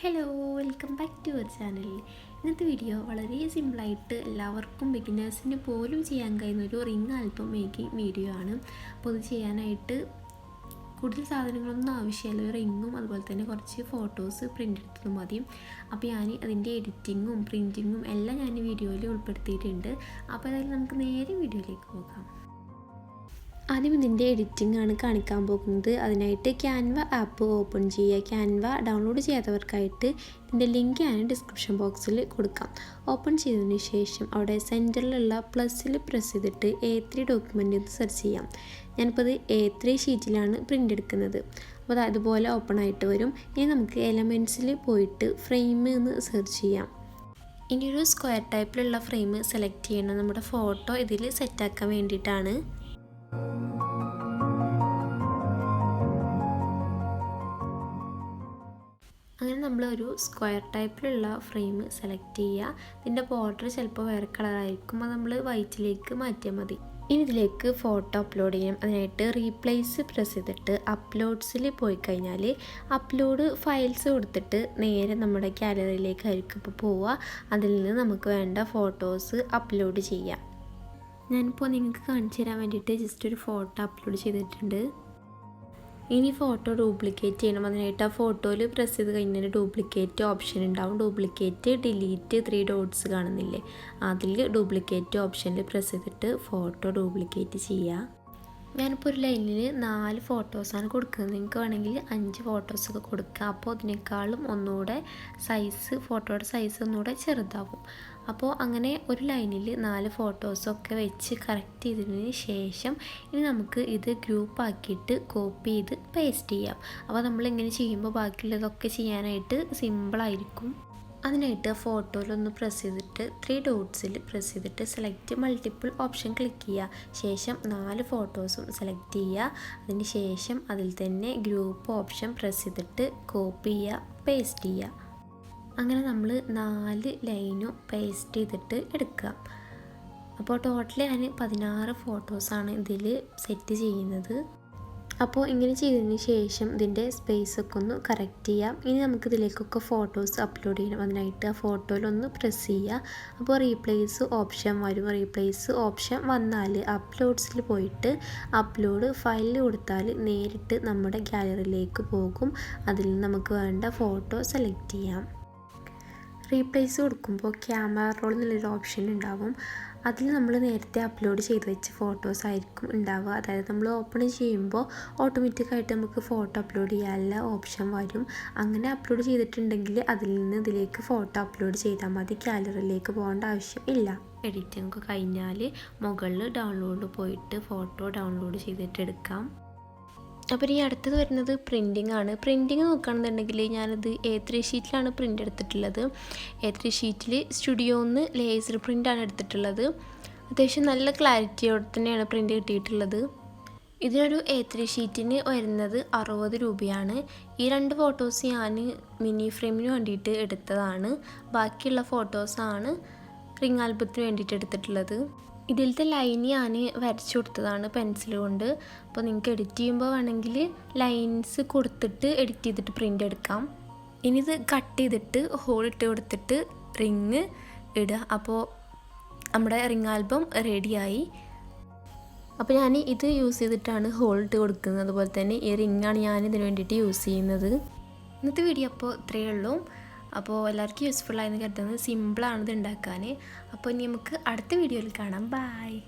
Hello welcome back to our channel ഇന്നത്തെ video വളരെ സിമ്പിളായിട്ട് എല്ലാവർക്കും ബിഗിനേഴ്സിന് പോലും ചെയ്യാൻ കഴിയുന്ന ഒരു റിംഗ് ആൽബം മേക്കിംഗ് വീഡിയോ ആണ്. അപ്പോൾ ഇത് ചെയ്യാനായിട്ട് കൂടുതൽ സാധനങ്ങളൊന്നും ആവശ്യമില്ല. ഒരു റിങ്ങും അതുപോലെ തന്നെ കുറച്ച് ഫോട്ടോസ് പ്രിന്റ് എടുത്തത് മതി. അപ്പോൾ ഞാൻ അതിന്റെ എഡിറ്റിങ്ങും പ്രിന്റിങ്ങും എല്ലാം ഞാൻ വീഡിയോയിൽ ഉൾപ്പെടുത്തിയിട്ടുണ്ട്. അപ്പോൾ അതായത് നമുക്ക് നേരെ വീഡിയോയിലേക്ക് പോകാം. ആദ്യം ഇതിന്റെ എഡിറ്റിംഗ് ആണ് കാണിക്കാൻ പോകുന്നത്. അതിനായിട്ട് ക്യാൻവ ആപ്പ് ഓപ്പൺ ചെയ്യുക. ക്യാൻവ ഡൗൺലോഡ് ചെയ്യാത്തവർക്കായിട്ട് ഇതിന്റെ ലിങ്ക് ഞാൻ ഡിസ്ക്രിപ്ഷൻ ബോക്സിൽ കൊടുക്കാം. ഓപ്പൺ ചെയ്തതിന് ശേഷം അവിടെ സെന്ററിലുള്ള പ്ലസ്സിൽ പ്രസ് ചെയ്തിട്ട് എ ത്രീ ഡോക്യുമെന്റ് എന്ന് സെർച്ച് ചെയ്യാം. ഞാനിപ്പോൾ ഇത് എ ത്രീ ഷീറ്റിലാണ് പ്രിന്റ് എടുക്കുന്നത്. അപ്പോൾ അതുപോലെ ഓപ്പൺ ആയിട്ട് വരും. ഇനി നമുക്ക് എലമെന്റ്സിൽ പോയിട്ട് ഫ്രെയിം എന്ന് സെർച്ച് ചെയ്യാം. ഇനിയൊരു സ്ക്വയർ ടൈപ്പിലുള്ള ഫ്രെയിം സെലക്ട് ചെയ്യണം. നമ്മുടെ ഫോട്ടോ ഇതിൽ സെറ്റാക്കാൻ വേണ്ടിയിട്ടാണ്. അങ്ങനെ നമ്മൾ ഒരു സ്ക്വയർ ടൈപ്പിലുള്ള ഫ്രെയിം സെലക്ട് ചെയ്യുക. ഇതിന്റെ ബോർഡർ ചിലപ്പോൾ വേറെ കളറായിരിക്കും അത് നമ്മൾ വൈറ്റിലേക്ക് മാറ്റിയാൽ മതി. ഇനി ഇതിലേക്ക് ഫോട്ടോ അപ്ലോഡ് ചെയ്യാം അതിനായിട്ട് റീപ്ലേസ് പ്രസ് ചെയ്തിട്ട് അപ്ലോഡ്സിൽ പോയി കഴിഞ്ഞാൽ അപ്ലോഡ് ഫയൽസ് കൊടുത്തിട്ട് നേരെ നമ്മുടെ ഗാലറിയിലേക്കായിരിക്കും ഇപ്പോൾ പോവുക. അതിൽ നിന്ന് നമുക്ക് വേണ്ട ഫോട്ടോസ് അപ്ലോഡ് ചെയ്യാം. ഞാനിപ്പോൾ നിങ്ങൾക്ക് കാണിച്ചു തരാൻ വേണ്ടിയിട്ട് ജസ്റ്റ് ഒരു ഫോട്ടോ അപ്ലോഡ് ചെയ്തിട്ടുണ്ട്. ഇനി ഫോട്ടോ ഡ്യൂപ്ലിക്കേറ്റ് ചെയ്യണം. അതിനായിട്ട് ആ ഫോട്ടോയിൽ പ്രസ് ചെയ്ത് കഴിഞ്ഞാൽ ഡ്യൂപ്ലിക്കേറ്റ് ഓപ്ഷൻ ഉണ്ടാവും. ഡ്യൂപ്ലിക്കേറ്റ് ഡിലീറ്റ് ത്രീ ഡോട്ട്സ് കാണുന്നില്ലേ? അതിൽ ഡ്യൂപ്ലിക്കേറ്റ് ഓപ്ഷനിൽ പ്രസ് ചെയ്തിട്ട് ഫോട്ടോ ഡ്യൂപ്ലിക്കേറ്റ് ചെയ്യുക ഞാനിപ്പോൾ ഒരു ലൈനിൽ നാല് ഫോട്ടോസാണ് കൊടുക്കുന്നത്. നിങ്ങൾക്ക് വേണമെങ്കിൽ അഞ്ച് ഫോട്ടോസ് ഫോട്ടോസൊക്കെ കൊടുക്കുക അപ്പോൾ അതിനേക്കാളും ഒന്നുകൂടെ സൈസ് ഫോട്ടോയുടെ സൈസ് ഒന്നുകൂടെ ചെറുതാവും. അപ്പോൾ അങ്ങനെ ഒരു ലൈനിൽ നാല് ഫോട്ടോസൊക്കെ വെച്ച് കറക്റ്റ് ചെയ്തതിന് ശേഷം ഇനി നമുക്ക് ഇത് ഗ്രൂപ്പ് ആക്കിയിട്ട് കോപ്പി ചെയ്ത് പേസ്റ്റ് ചെയ്യാം. അപ്പോൾ നമ്മൾ ഇങ്ങനെ ചെയ്യുമ്പോൾ ബാക്കിയുള്ളതൊക്കെ ചെയ്യാനായിട്ട് സിമ്പിളായിരിക്കും അതിനായിട്ട് ഫോട്ടോയിലൊന്ന് പ്രസ് ചെയ്തിട്ട് ത്രീ ഡോട്ട്സിൽ പ്രസ് ചെയ്തിട്ട് സെലക്ട് മൾട്ടിപ്പിൾ ഓപ്ഷൻ ക്ലിക്ക് ചെയ്യുക. ശേഷം നാല് ഫോട്ടോസും സെലക്ട് ചെയ്യുക. അതിന് ശേഷം അതിൽ തന്നെ ഗ്രൂപ്പ് ഓപ്ഷൻ പ്രസ് ചെയ്തിട്ട് കോപ്പി ചെയ്യുക പേസ്റ്റ് ചെയ്യുക. അങ്ങനെ നമ്മൾ നാല് ലൈനും പേസ്റ്റ് ചെയ്തിട്ട് എടുക്കുക. അപ്പോൾ ടോട്ടൽ ഞാൻ പതിനാറ് ഫോട്ടോസാണ് ഇതിൽ സെറ്റ് ചെയ്യുന്നത്. അപ്പോൾ ഇങ്ങനെ ചെയ്തതിന് ശേഷം ഇതിന്റെ സ്പേസ് ഒക്കെ ഒന്ന് കറക്റ്റ് ചെയ്യാം. ഇനി നമുക്ക് ഇതിലേക്കൊക്കെ ഫോട്ടോസ് അപ്ലോഡ് ചെയ്യണം. അതിനായിട്ട് ആ ഫോട്ടോയിലൊന്ന് പ്രസ് ചെയ്യുക. അപ്പോൾ റീപ്ലേസ് ഓപ്ഷൻ വരും. റീപ്ലേസ് ഓപ്ഷൻ വന്നാൽ അപ്ലോഡ്സിൽ പോയിട്ട് അപ്ലോഡ് ഫയലിൽ കൊടുത്താൽ നേരിട്ട് നമ്മുടെ ഗാലറിയിലേക്ക് പോകും. അതിൽ നമുക്ക് വേണ്ട ഫോട്ടോ സെലക്ട് ചെയ്യാം. റീപ്ലേസ് കൊടുക്കുമ്പോൾ ക്യാമറ റോൾ എന്നുള്ളൊരു ഓപ്ഷൻ ഉണ്ടാവും. അതിൽ നമ്മൾ നേരത്തെ അപ്ലോഡ് ചെയ്ത് വെച്ച ഫോട്ടോസ് ആയിരിക്കും ഉണ്ടാവുക. അതായത് നമ്മൾ ഓപ്പൺ ചെയ്യുമ്പോൾ ഓട്ടോമാറ്റിക്കായിട്ട് നമുക്ക് ഫോട്ടോ അപ്ലോഡ് ചെയ്യാനുള്ള ഓപ്ഷൻ വരും. അങ്ങനെ അപ്ലോഡ് ചെയ്തിട്ടുണ്ടെങ്കിൽ അതിൽ നിന്ന് ഇതിലേക്ക് ഫോട്ടോ അപ്ലോഡ് ചെയ്താൽ മതി. ഗാലറിയിലേക്ക് പോകേണ്ട ആവശ്യം ഇല്ല. എഡിറ്റിംഗ് കഴിഞ്ഞാൽ മുകളിൽ ഡൗൺലോഡ് പോയിട്ട് ഫോട്ടോ ഡൗൺലോഡ് ചെയ്തിട്ട് എടുക്കാം. അപ്പോൾ ഈ അടുത്തത് വരുന്നത് പ്രിന്റിംഗ് ആണ്. പ്രിന്റിങ് നോക്കുകയാണെന്നുണ്ടെങ്കിൽ ഞാനത് എ ത്രീ ഷീറ്റിലാണ് പ്രിന്റ് എടുത്തിട്ടുള്ളത്. എ ത്രീ ഷീറ്റിൽ സ്റ്റുഡിയോന്ന് ലേസർ പ്രിന്റാണ് എടുത്തിട്ടുള്ളത്. അത്യാവശ്യം നല്ല ക്ലാരിറ്റിയോടെ തന്നെയാണ് പ്രിന്റ് കിട്ടിയിട്ടുള്ളത്. ഇതിനൊരു എ ത്രീ ഷീറ്റിന് വരുന്നത് അറുപത് രൂപയാണ്. ഈ രണ്ട് ഫോട്ടോസ് ഞാൻ മിനി ഫ്രെയിമിന് വേണ്ടിയിട്ട് എടുത്തതാണ്. ബാക്കിയുള്ള ഫോട്ടോസാണ് റിംഗ് ആൽബത്തിന് വേണ്ടിയിട്ട് എടുത്തിട്ടുള്ളത്. ഇതിലത്തെ ലൈൻ ഞാൻ വരച്ചു കൊടുത്തതാണ് പെൻസിൽ കൊണ്ട്. അപ്പോൾ നിങ്ങൾക്ക് എഡിറ്റ് ചെയ്യുമ്പോൾ വേണമെങ്കിൽ ലൈൻസ് കൊടുത്തിട്ട് എഡിറ്റ് ചെയ്തിട്ട് പ്രിന്റ് എടുക്കാം. ഇനി ഇത് കട്ട് ചെയ്തിട്ട് ഹോൾ ഇട്ട് കൊടുത്തിട്ട് റിങ് ഇടുക. അപ്പോൾ നമ്മുടെ റിങ് ആൽബം റെഡിയായി അപ്പോൾ ഞാൻ ഇത് യൂസ് ചെയ്തിട്ടാണ് ഹോൾ ഇട്ട് കൊടുക്കുന്നത്. അതുപോലെ തന്നെ ഈ റിങ്ങാണ് ഞാൻ ഇതിന് വേണ്ടിയിട്ട് യൂസ് ചെയ്യുന്നത്. ഇന്നത്തെ വീഡിയോ അപ്പോൾ ഇത്രയേ ഉള്ളൂ. അപ്പോൾ എല്ലാവർക്കും യൂസ്ഫുള്ളായെന്ന് കരുതുന്നത് സിമ്പിളാണ് ഇത് ഉണ്ടാക്കാൻ. അപ്പോൾ ഇനി നമുക്ക് അടുത്ത വീഡിയോയിൽ കാണാം. ബായ്